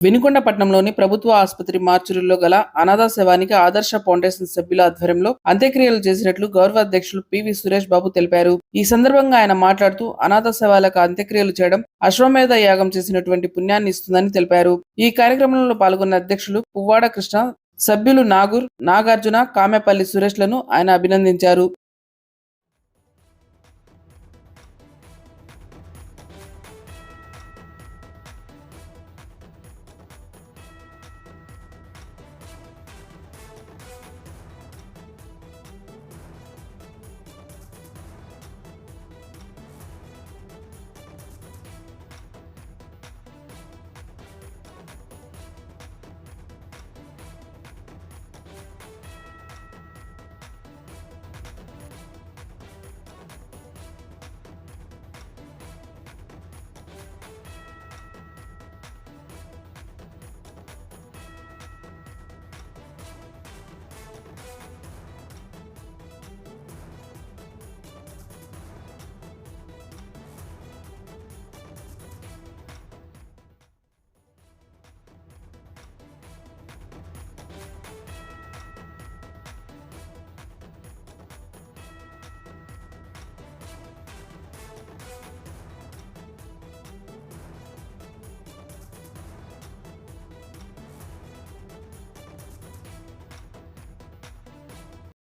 వినుకొండపట్నంలోని ప్రభుత్వ ఆసుపత్రి మార్చురీలో గల అనాథ శవానికి ఆదర్శ ఫౌండేషన్ సభ్యుల ఆధ్వర్యంలో అంత్యక్రియలు చేసినట్లు గౌరవ అధ్యక్షులు పివి సురేష్ బాబు తెలిపారు. ఈ సందర్భంగా ఆయన మాట్లాడుతూ అనాథ శవాలకు అంత్యక్రియలు చేయడం అశ్వమేధ యాగం చేసినటువంటి పుణ్యాన్ని ఇస్తుందని తెలిపారు. ఈ కార్యక్రమంలో పాల్గొన్న అధ్యక్షులు పువ్వాడ కృష్ణ సభ్యులు నాగూర్ నాగార్జున కామెపల్లి సురేష్లను ఆయన అభినందించారు.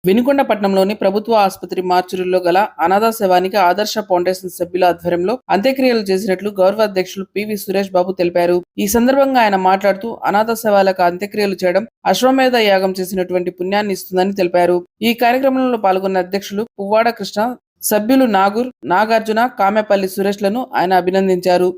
వెనుకొండపట్నంలోని ప్రభుత్వ ఆసుపత్రి మార్చురీలో గల అనాథ శవానికి ఆదర్శ ఫౌండేషన్ సభ్యుల ఆధ్వర్యంలో అంత్యక్రియలు చేసినట్లు గౌరవ అధ్యక్షులు పివి సురేష్ బాబు తెలిపారు. ఈ సందర్భంగా ఆయన మాట్లాడుతూ అనాథ శవాలకు అంత్యక్రియలు చేయడం అశ్వమేధ యాగం చేసినటువంటి పుణ్యాన్ని ఇస్తుందని తెలిపారు. ఈ కార్యక్రమంలో పాల్గొన్న అధ్యక్షులు పువ్వాడ కృష్ణ సభ్యులు నాగూర్ నాగార్జున కామెపల్లి సురేష్లను ఆయన అభినందించారు.